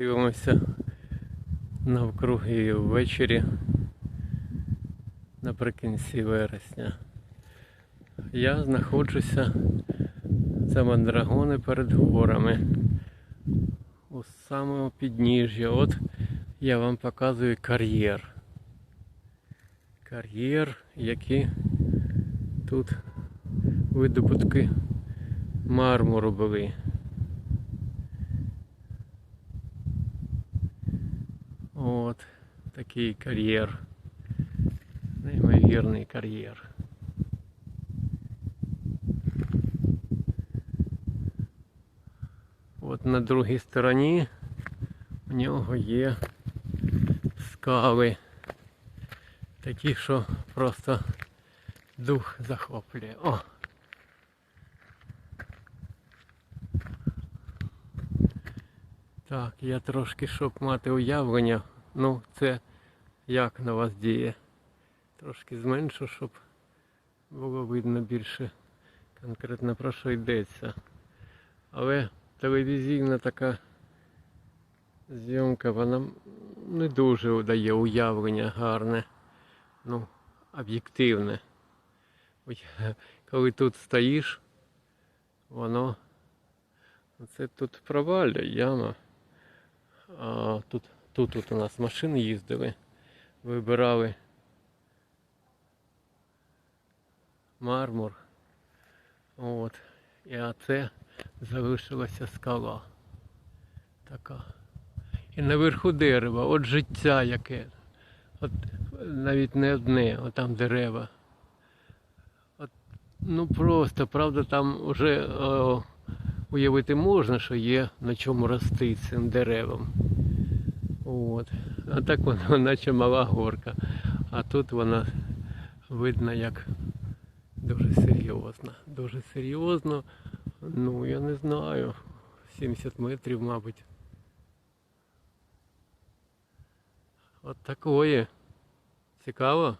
Дивимося навкруги ввечері наприкінці вересня. Я знаходжуся це мандрагони перед горами. У самого підніжжя. От я вам показую кар'єр. Кар'єр, які тут видобутки мармуру були. От такий кар'єр. Неймовірний кар'єр. От на другій стороні у нього є скали. Такі, що просто дух захоплює. О! Так, я трошки, щоб мати уявлення, ну це як на вас діє. Трошки зменшу, щоб було видно більше конкретно про що йдеться. Але телевізійна така зйомка, вона не дуже дає уявлення гарне, ну, об'єктивне. Коли тут стоїш, воно це тут провалля, яма. А тут, тут, тут у нас машини їздили, вибирали мармур. От. І а це залишилася скала. Така. І наверху дерева, от життя яке. От навіть не одне, от там дерева. От, ну просто, правда, там вже о, уявити можна, що є на чому рости цим деревам. От. А так вона наче мала горка. А тут вона видно як дуже серйозно. Дуже серйозно. Ну, я не знаю. 70 метрів, мабуть. От такое. Цікаво?